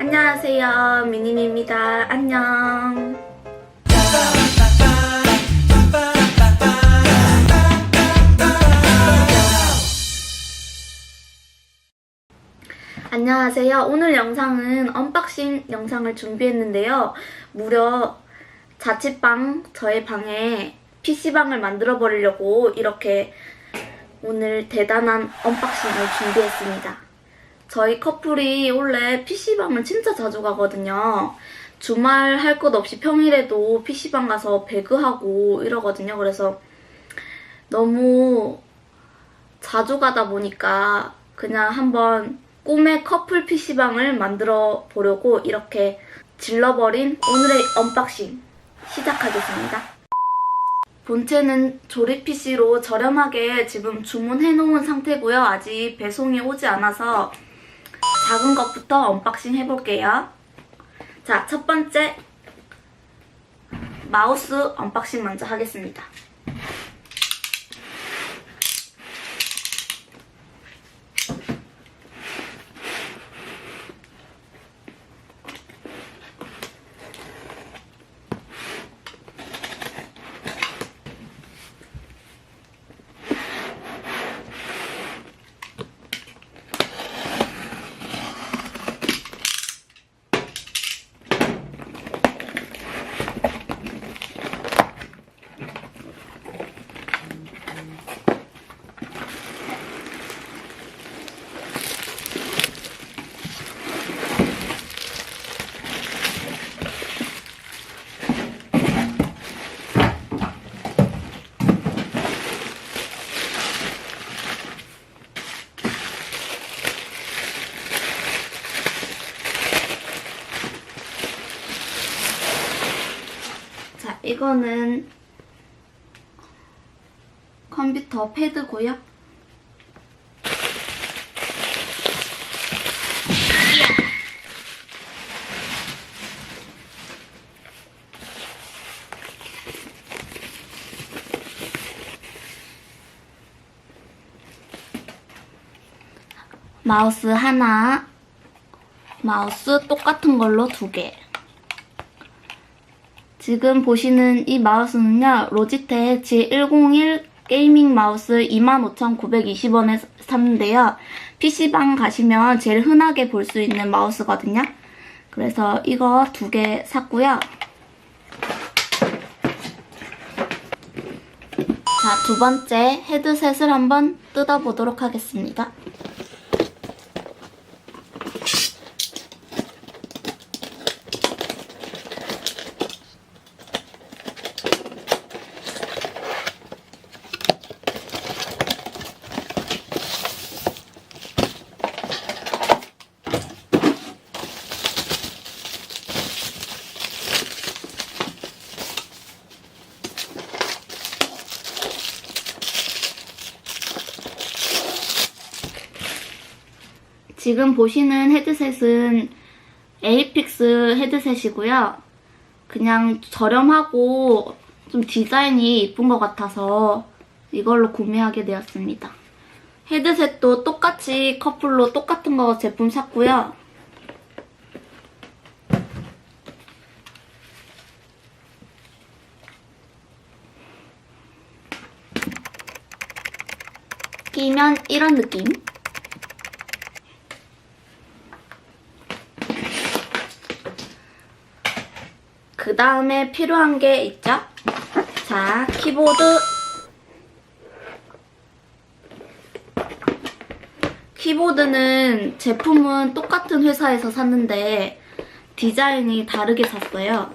안녕하세요. 미니미입니다. 안녕. 안녕하세요. 오늘 영상은 언박싱 영상을 준비했는데요. 무려 자취방, 저의 방에 PC방을 만들어 버리려고 이렇게 오늘 대단한 언박싱을 준비했습니다. 저희 커플이 원래 PC방을 진짜 자주 가거든요. 주말 할 것 없이 평일에도 PC방 가서 배그하고 이러거든요. 그래서 너무 자주 가다 보니까 그냥 한번 꿈의 커플 PC방을 만들어 보려고 이렇게 질러버린 오늘의 언박싱 시작하겠습니다. 본체는 조립 PC로 저렴하게 지금 주문해 놓은 상태고요. 아직 배송이 오지 않아서 작은 것부터 언박싱 해볼게요. 자, 첫 번째 마우스 언박싱 먼저 하겠습니다. 자, 이거는 컴퓨터 패드고요. 마우스 하나, 마우스 똑같은 걸로 두 개. 지금 보시는 이 마우스는요, 로지텍 G101 게이밍 마우스 25,920원에 샀는데요. PC방 가시면 제일 흔하게 볼 수 있는 마우스거든요. 그래서 이거 두 개 샀고요. 자, 두 번째 헤드셋을 한번 뜯어보도록 하겠습니다. 지금 보시는 헤드셋은 에이픽스 헤드셋이고요. 그냥 저렴하고 좀 디자인이 이쁜 것 같아서 이걸로 구매하게 되었습니다. 헤드셋도 똑같이 커플로 똑같은 거 제품 샀고요. 끼면 이런 느낌. 그 다음에 필요한 게 있죠? 자, 키보드. 키보드는 제품은 똑같은 회사에서 샀는데 디자인이 다르게 샀어요.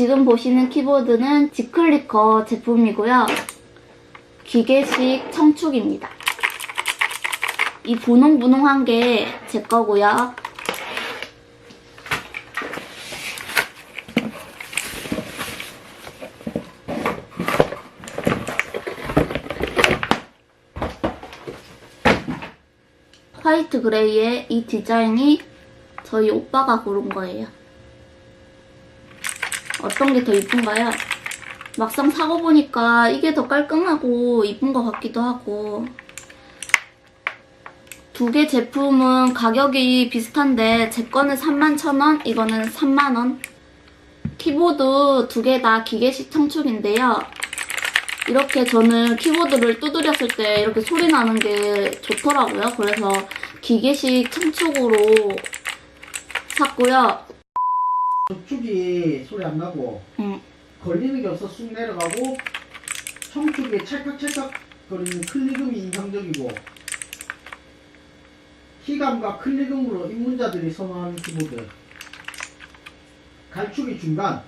지금 보시는 키보드는 지클리커 제품이고요. 기계식 청축입니다. 이 분홍분홍한 게 제 거고요. 화이트 그레이의 이 디자인이 저희 오빠가 고른 거예요. 어떤 게 더 이쁜가요? 막상 사고 보니까 이게 더 깔끔하고 이쁜 것 같기도 하고 두 개 제품은 가격이 비슷한데 제 거는 31,000원, 이거는 3만원 키보드 두 개 다 기계식 청축인데요. 이렇게 저는 키보드를 두드렸을 때 이렇게 소리 나는 게 좋더라고요. 그래서 기계식 청축으로 샀고요. 접촉이 소리 안 나고 음, 걸리는 게 없어 쑥 내려가고 청축이 찰칵찰칵 거리는 클릭음이 인상적이고 키감과 클릭음으로 입문자들이 선호하는 키보드 갈축이 중간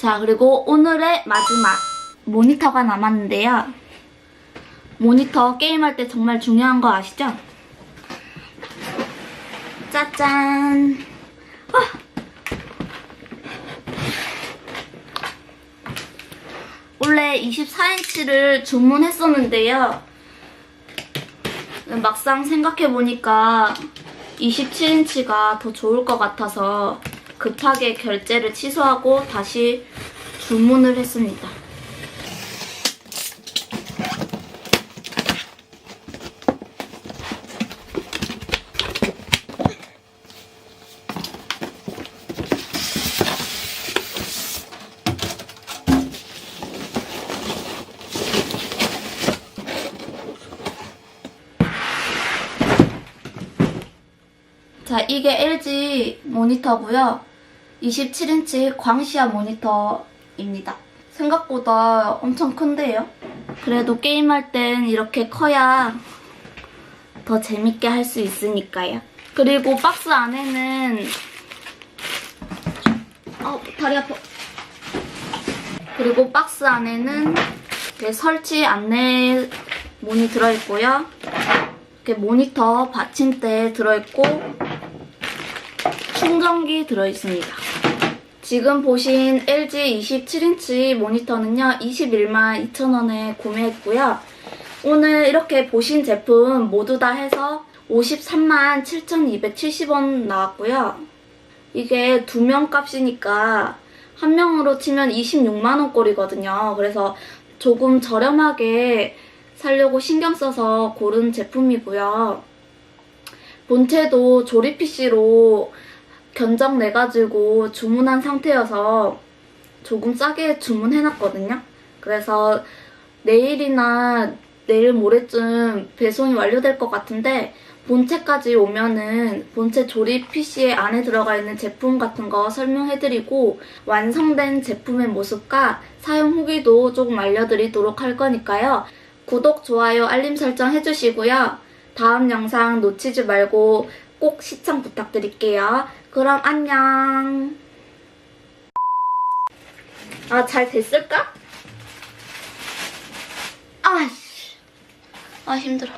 자, 그리고 오늘의 마지막 모니터가 남았는데요. 모니터 게임할 때 정말 중요한 거 아시죠? 짜잔! 아! 원래 24인치를 주문했었는데요. 막상 생각해보니까 27인치가 더 좋을 것 같아서 급하게 결제를 취소하고 다시 주문을 했습니다. 자, 이게 LG 모니터고요. 27인치 광시아 모니터입니다. 생각보다 엄청 큰데요? 그래도 게임할 땐 이렇게 커야 더 재밌게 할 수 있으니까요. 그리고 박스 안에는 어, 다리 아파. 그리고 박스 안에는 이렇게 설치 안내문이 들어있고요. 이렇게 모니터 받침대 들어있고 충전기 들어있습니다. 지금 보신 LG 27인치 모니터는요, 21만 2천원에 구매했고요. 오늘 이렇게 보신 제품 모두 다 해서 53만 7,270원 나왔고요. 이게 두 명 값이니까 한 명으로 치면 26만원 꼴이거든요. 그래서 조금 저렴하게 살려고 신경 써서 고른 제품이고요. 본체도 조립 PC로 견적 내가지고 주문한 상태여서 조금 싸게 주문해놨거든요. 그래서 내일이나 내일 모레쯤 배송이 완료될 것 같은데 본체까지 오면은 본체 조립 PC에 안에 들어가 있는 제품 같은 거 설명해드리고 완성된 제품의 모습과 사용 후기도 조금 알려드리도록 할 거니까요. 구독, 좋아요, 알림 설정 해주시고요. 다음 영상 놓치지 말고 꼭 시청 부탁드릴게요. 그럼 안녕. 아, 잘 됐을까? 아씨. 아, 힘들어.